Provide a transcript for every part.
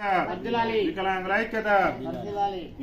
వికలాంగుల ఐక్యత.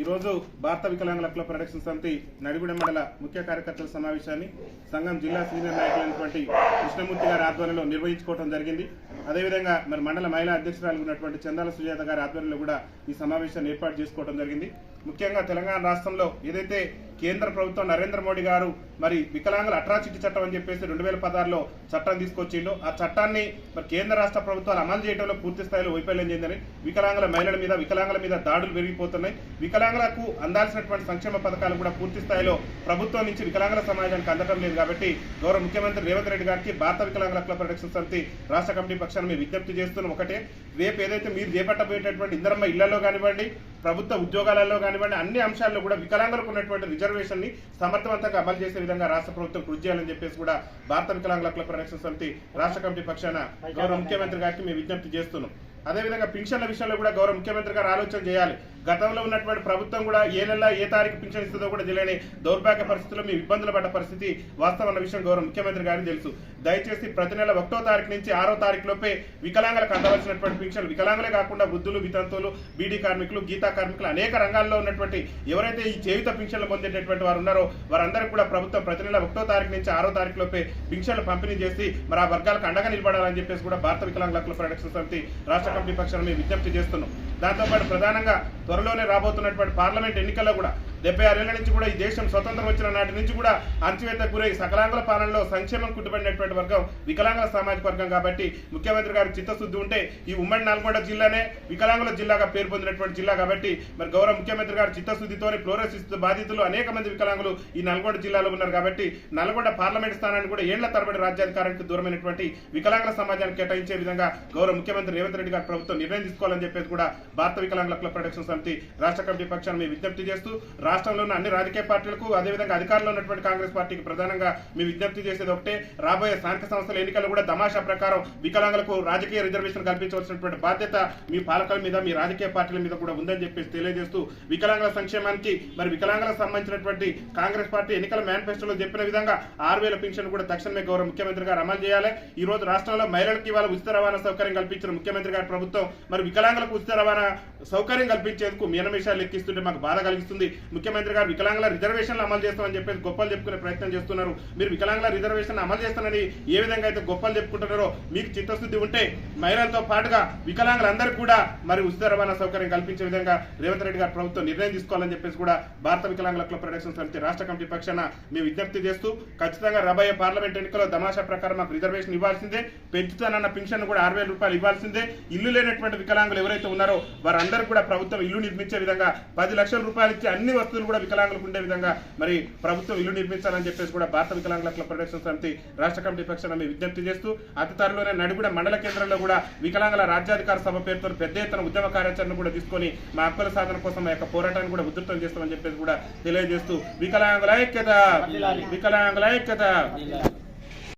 ఈరోజు భారత వికలాంగుల క్లబ్ ప్రొడక్షన్ సమితి నడిగూడెం మండల ముఖ్య కార్యకర్తల సమావేశాన్ని సంఘం జిల్లా సీనియర్ నాయకులైనటువంటి కృష్ణమూర్తి గారి ఆధ్వర్యంలో నిర్వహించుకోవడం జరిగింది. అదేవిధంగా మరి మండల మహిళా అధ్యక్షురాలు ఉన్నటువంటి చందాల సుజాత గారి ఆధ్వర్యంలో కూడా ఈ సమావేశాన్ని ఏర్పాటు చేసుకోవడం జరిగింది. ముఖ్యంగా తెలంగాణ రాష్ట్రంలో ఏదైతే కేంద్ర ప్రభుత్వం నరేంద్ర మోడీ గారు మరి వికలాంగుల అట్రాసిటీ చట్టం అని చెప్పేసి రెండు వేల పదహారులో చట్టం తీసుకొచ్చిండు. ఆ చట్టాన్ని మరి కేంద్ర రాష్ట్ర ప్రభుత్వాలు అమలు చేయడంలో పూర్తి స్థాయిలో వైఫల్యం చెందని వికలాంగుల మహిళల మీద వికలాంగుల మీద దాడులు పెరిగిపోతున్నాయి. వికలాంగులకు అందాల్సినటువంటి సంక్షేమ పథకాలు కూడా పూర్తి స్థాయిలో ప్రభుత్వం నుంచి వికలాంగుల సమాజానికి అందడం లేదు కాబట్టి గౌరవ ముఖ్యమంత్రి రేవంత్ రెడ్డి గారికి భారత వికలాంగుల క్లబ్ ప్రొటెక్షన్ సమితి రాష్ట్ర కమిటీ పక్షాన మేము విజ్ఞప్తి చేస్తున్నాం ఒకటే. రేపు ఏదైతే మీరు చేపట్టబోయేటటువంటి ఇందరమ్మ ఇళ్ళలో కానివ్వండి ప్రభుత్వ ఉద్యోగాలలో కానివ్వండి అన్ని అంశాల్లో కూడా వికలాంగులకు ఉన్నటువంటి రిజర్వేషన్ని సమర్థవంతంగా అమలు చేసే విధంగా రాష్ట్ర ప్రభుత్వం కృషి చేయాలని చెప్పేసి కూడా భారత వికలాంగుల క్లబ్ ప్రొటెక్షన్ సమితి రాష్ట్ర కమిటీ పక్షాన గౌరవ ముఖ్యమంత్రి గారికి మేము విజ్ఞప్తి చేస్తున్నాం. అదేవిధంగా పింఛన్ల విషయంలో కూడా గౌరవ ముఖ్యమంత్రి గారు ఆలోచన చేయాలి. గతంలో ఉన్నటువంటి ప్రభుత్వం కూడా ఏ నెల ఏ తారీఖు పింఛన్ ఇస్తుందో కూడా తెలియని దౌర్భాగ్య పరిస్థితుల్లో మేము ఇబ్బందులు పడ్డ పరిస్థితి వాస్తవం అన్న విషయం గౌరవ ముఖ్యమంత్రి గారికి తెలుసు. దయచేసి ప్రతి నెల ఒకటో తారీఖు నుంచి ఆరో తారీఖు లోపే వికలాంగులకు అందవలసినటువంటి పింఛన్లు వికలాంగులే కాకుండా వృద్ధులు వితంతువులు బీడీ కార్మికులు గీతా కార్మికులు అనేక రంగాల్లో ఉన్నటువంటి ఎవరైతే ఈ చేయుత పింఛన్లు పొందేటటువంటి వారు ఉన్నారో వారందరికీ కూడా ప్రభుత్వం ప్రతి నెల ఒకటో తారీఖు నుంచి ఆరో తారీఖు లోపే పింఛన్లు పంపిణీ చేసి మరి ఆ వర్గాలకు అండగా నిలబడాలని చెప్పేసి కూడా భారత వికలాంగుల ప్రొడక్షన్ సమితి రాష్ట్ర కమిటీ పక్షాన మేము విజ్ఞప్తి చేస్తున్నాం. దాంతోపాటు ప్రధానంగా త్వరలోనే రాబోతున్నటువంటి పార్లమెంట్ ఎన్నికల్లో కూడా డెబ్బై ఆరేళ్ళ నుంచి కూడా ఈ దేశం స్వతంత్రం వచ్చిన నాటి నుంచి కూడా అణచివేతకు గురై సకలాంగుల పాలనలో సంక్షేమం కుట్టుబడినటువంటి వర్గం వికలాంగుల సామాజిక వర్గం కాబట్టి ముఖ్యమంత్రి గారు చిత్తశుద్ధి ఉంటే ఈ ఉమ్మడి నల్గొండ జిల్లానే వికలాంగుల జిల్లాగా పేరు పొందినటువంటి జిల్లా కాబట్టి మరి గౌరవ ముఖ్యమంత్రి గారు చిత్తశుద్ధితోని ఫ్లోరోసిస్ బాధితులు అనేక మంది వికలాంగులు ఈ నల్గొండ జిల్లాలో ఉన్నారు కాబట్టి నల్గొండ పార్లమెంట్ స్థానాన్ని కూడా ఏళ్ళ తరబడి రాజ్యాధికారానికి దూరమైనటువంటి వికలాంగుల సమాజానికి కేటాయించే విధంగా గౌరవ ముఖ్యమంత్రి రేవంత్ రెడ్డి గారు ప్రభుత్వం నిర్ణయం తీసుకోవాలని చెప్పేసి కూడా భారత వికలాంగుల క్లబ్ ప్రొటెక్షన్ సమితి రాష్ట్ర కమిటీ పక్షాన్ని మేము విజ్ఞప్తి చేస్తూ రాష్ట్రంలో ఉన్న అన్ని రాజకీయ పార్టీలకు అదేవిధంగా అధికారంలో ఉన్నటువంటి కాంగ్రెస్ పార్టీకి ప్రధానంగా మీ విజ్ఞప్తి చేసేది ఒకటే. రాబోయే స్థానిక సంస్థల ఎన్నికలు కూడా తమాషా ప్రకారం వికలాంగులకు రాజకీయ రిజర్వేషన్ కల్పించవలసినటువంటి బాధ్యత మీ పాలకుల మీద మీ రాజకీయ పార్టీల మీద కూడా ఉందని చెప్పేసి తెలియజేస్తూ వికలాంగుల సంక్షేమానికి మరి వికలాంగులకు సంబంధించినటువంటి కాంగ్రెస్ పార్టీ ఎన్నికల మేనిఫెస్టోలో చెప్పిన విధంగా ఆరు వేల పింఛన్ కూడా తక్షణమే గౌరవ ముఖ్యమంత్రి గారు అమలు చేయాలి. ఈ రోజు రాష్ట్రంలో మహిళలకు ఇవాళ ఉచిత రవాణా సౌకర్యం కల్పించిన ముఖ్యమంత్రి గారి ప్రభుత్వం మరి వికలాంగులకు ఉచిత రవాణా సౌకర్యం కల్పించేందుకు మీనమేషాలు లెక్కిస్తుంటే మాకు బాధ కలిగిస్తుంది. ముఖ్యమంత్రి గారు వికలాంగుల రిజర్వేషన్లు అమలు చేస్తామని చెప్పేసి గొప్పలు చెప్పుకునే ప్రయత్నం చేస్తున్నారు. మీరు వికలాంగుల రిజర్వేషన్ అమలు చేస్తానని ఏ విధంగా అయితే గొప్పలు చెప్పుకుంటున్నారో మీకు చిత్తశుద్ధి ఉంటే మహిళలతో పాటుగా వికలాంగులందరికీ కూడా మరి ఉచిత రవాణా సౌకర్యం కల్పించే విధంగా రేవంత్ రెడ్డి గారు ప్రభుత్వం నిర్ణయం తీసుకోవాలని చెప్పేసి కూడా భారత వికలాంగుల క్లబ్ ప్రొడక్షన్ సమితి రాష్ట్ర కమిటీ పక్షాన మేము విజ్ఞప్తి చేస్తూ ఖచ్చితంగా రాబోయే పార్లమెంట్ ఎన్నికల్లో దమాషా ప్రకారం మాకు రిజర్వేషన్ ఇవ్వాల్సిందే. పెంచుతానన్న పెన్షన్ కూడా ఆరు వేల రూపాయలు ఇవ్వాల్సిందే. ఇల్లు లేనటువంటి వికలాంగులు ఎవరైతే ఉన్నారో వారందరూ కూడా ప్రభుత్వం ఇల్లు నిర్మించే విధంగా పది లక్షల రూపాయలు ఇచ్చి అన్ని వస్తువులు కూడా వికలాంగులకు ఉండే విధంగా మరి ప్రభుత్వం ఇల్లు నిర్మించాలని చెప్పేసి కూడా భారత వికలాంగుల క్లబ్ ప్రొడక్షన్ సమితి రాష్ట్ర కమిటీ పక్షాన విజ్ఞప్తి చేస్తూ అతి త్వరలోనే నడిగూడ మండల కేంద్రంలో కూడా వికలాంగుల రాజ్యాధికార సభ పేరుతో పెద్ద ఎత్తున ఉద్యమ కార్యాచరణ కూడా తీసుకొని మా హక్కుల సాధన కోసం మా యొక్క పోరాటాన్ని కూడా ఉధృతం చేస్తామని చెప్పేసి కూడా తెలియజేస్తూ వికలాంగుల ఐక్యత. వికలాంగుల ఐక్యత